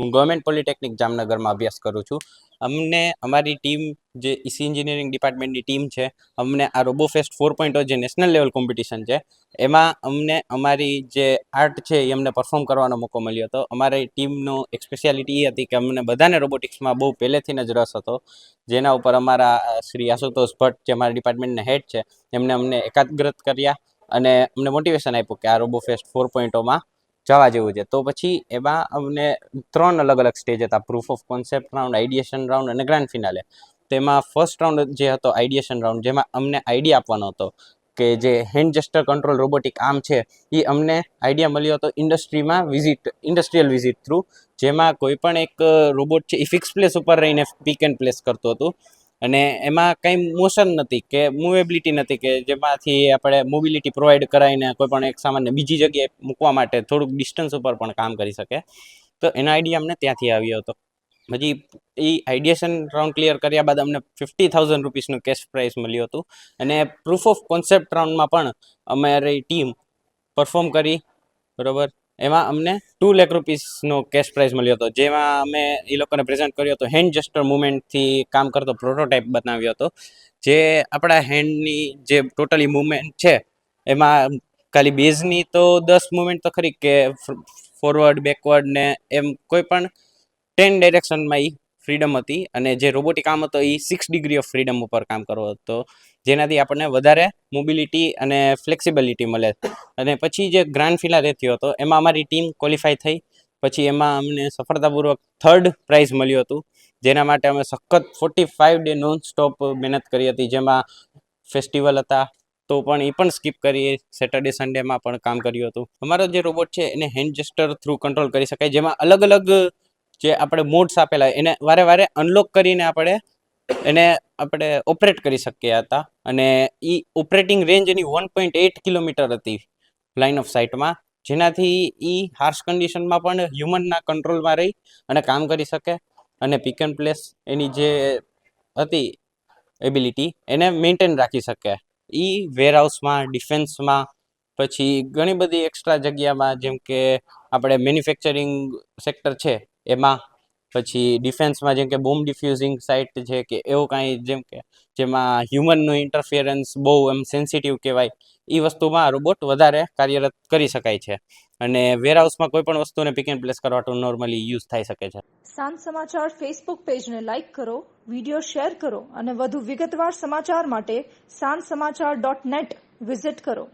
હું government polytechnic જામનગરમાં અભ્યાસ કરું છું. અમને અમારી ટીમ જે ઈસી એન્જિનિયરિંગ ડિપાર્ટમેન્ટની ટીમ છે, અમને આ રોબોફેસ્ટ ફોર પોઈન્ટ જે નેશનલ લેવલ કોમ્પિટિશન છે, એમાં અમને અમારી જે આર્ટ છે એ અમને પરફોર્મ કરવાનો મોકો મળ્યો હતો. અમારી ટીમનો એક સ્પેશિયાલિટી એ હતી કે અમને બધાને રોબોટિક્સમાં બહુ પહેલેથી જ રસ હતો. જેના ઉપર અમારા શ્રી આશુતોષ ભટ્ટ, જે અમારા ડિપાર્ટમેન્ટના હેડ છે, એમને અમને એકાગ્રત કર્યા અને અમને મોટિવેશન આપ્યું કે આ રોબોફેસ્ટ ફોર પોઈન્ટોમાં જવા જેવું છે. તો પછી એમાં અમને ત્રણ અલગ અલગ સ્ટેજ હતા. Proof of concept round ideation round અને ગ્રાન્ડ ફિનાલે તેમાં ફર્સ્ટ રાઉન્ડ જે હતો આઈડિયેશન રાઉન્ડ જેમાં અમને આઈડિયા આપવાનો હતો કે જે hand gesture control robotic arm છે, એ અમને આઈડિયા મળ્યો હતો ઇન્ડસ્ટ્રીમાં વિઝિટ ઇન્ડસ્ટ્રીયલ વિઝિટ થ્રુ જેમાં કોઈ પણ એક રોબોટ છે, એ ફિક્સ પ્લેસ ઉપર રહીને પીક એન્ડ પ્લેસ કરતું હતું. અને એમાં કંઈ મોશન નથી કે મૂવેબિલિટી નથી કે જેમાંથી આપણે મોબિલિટી પ્રોવાઈડ કરાવીને કોઈ પણ એક સામાનને બીજી જગ્યાએ મૂકવા માટે થોડુંક ડિસ્ટન્સ ઉપર પણ કામ કરી શકે. તો એનો આઈડિયા અમને ત્યાંથી આવ્યો હતો. પછી એ આઈડિયેશન રાઉન્ડ ક્લિયર કર્યા બાદ અમને ફિફ્ટી થાઉઝન્ડ રૂપીસનું કેશ પ્રાઇઝ મળ્યું હતું. અને પ્રૂફ ઓફ કોન્સેપ્ટ રાઉન્ડમાં પણ અમારી ટીમ પરફોર્મ કરી. બરોબર? એમાં અમને ટુ લેખ રૂપીસનો કેશ પ્રાઇઝ મળ્યો હતો. જેમાં અમે એ લોકોને પ્રેઝન્ટ કર્યો હતો. હેન્ડ જેસ્ટર મુવમેન્ટથી કામ કરતો પ્રોટોટાઇપ બનાવ્યો હતો. જે આપણા હેન્ડની જે ટોટલી મુવમેન્ટ છે, એમાં ખાલી બેઝની તો દસ મુવમેન્ટ તો ખરી કે ફોરવર્ડ બેકવર્ડ ને એમ કોઈ પણ ટેન ડાયરેક્શનમાં એ ફ્રીડમ હતી અને જે રોબોટિક કામ હતો એ સિક્સ ડિગ્રી ઓફ ફ્રીડમ ઉપર કામ કરવો હતો. જેનાથી આપણને વધારે મોબિલિટી અને ફ્લેક્સિબિલિટી મળે. અને પછી જે ગ્રાન્ડ ફિલા થયો હતો, એમાં અમારી ટીમ ક્વોલિફાય થઈ. પછી એમાં અમને સફળતાપૂર્વક થર્ડ પ્રાઇઝ મળ્યું હતું. જેના માટે અમે સખત forty five day non stop મહેનત કરી હતી. જેમાં ફેસ્ટિવલ હતા, તો પણ એ પણ સ્કીપ કરી. સેટરડે સન્ડેમાં પણ કામ કર્યું હતું. અમારો જે રોબોટ છે, એને હેન્ડ જેસ્ટર થ્રુ કંટ્રોલ કરી શકાય. જેમાં અલગ અલગ જે આપણે મોડ્સ આપેલા એને વારે વારે અનલોક કરીને આપણે એને આપણે ઓપરેટ કરી શક્યા હતા. અને એ ઓપરેટિંગ રેન્જ એની વન પોઈન્ટ એટ કિલોમીટર હતી લાઇન ઓફ સાઇટમાં જેનાથી એ હાર્શ કન્ડિશનમાં પણ હ્યુમનના કંટ્રોલમાં રહી અને કામ કરી શકે. અને પિક એન્ડ પ્લેસ એની જે હતી એબિલિટી એને મેન્ટેન રાખી શકે. એ વેરહાઉસમાં ડિફેન્સમાં પછી ઘણી બધી એક્સ્ટ્રા જગ્યામાં જેમ કે આપણે મેન્યુફેક્ચરિંગ સેક્ટર છે એમાં પછી ડિફેન્સમાં જેમ કે બોમ્બ ડિફ્યુઝિંગ સાઇટ છે કે એવું કાંઈ જેમ કે જેમાં હ્યુમનનું ઇન્ટરફિયરન્સ બહુ એમ સેન્સિટિવ કહેવાય એ વસ્તુમાં રોબોટ વધારે કાર્યરત કરી શકાય છે. અને વેરહાઉસમાં કોઈ પણ વસ્તુને પિક એન્ડ પ્લેસ કરવા નોર્મલી યુઝ થઈ શકે છે. સાંજ સમાચાર ફેસબુક પેજને લાઇક કરો વીડિયો શેર કરો અને વધુ વિગતવાર સમાચાર માટે સાંજ સમાચાર ડોટ નેટ વિઝિટ કરો.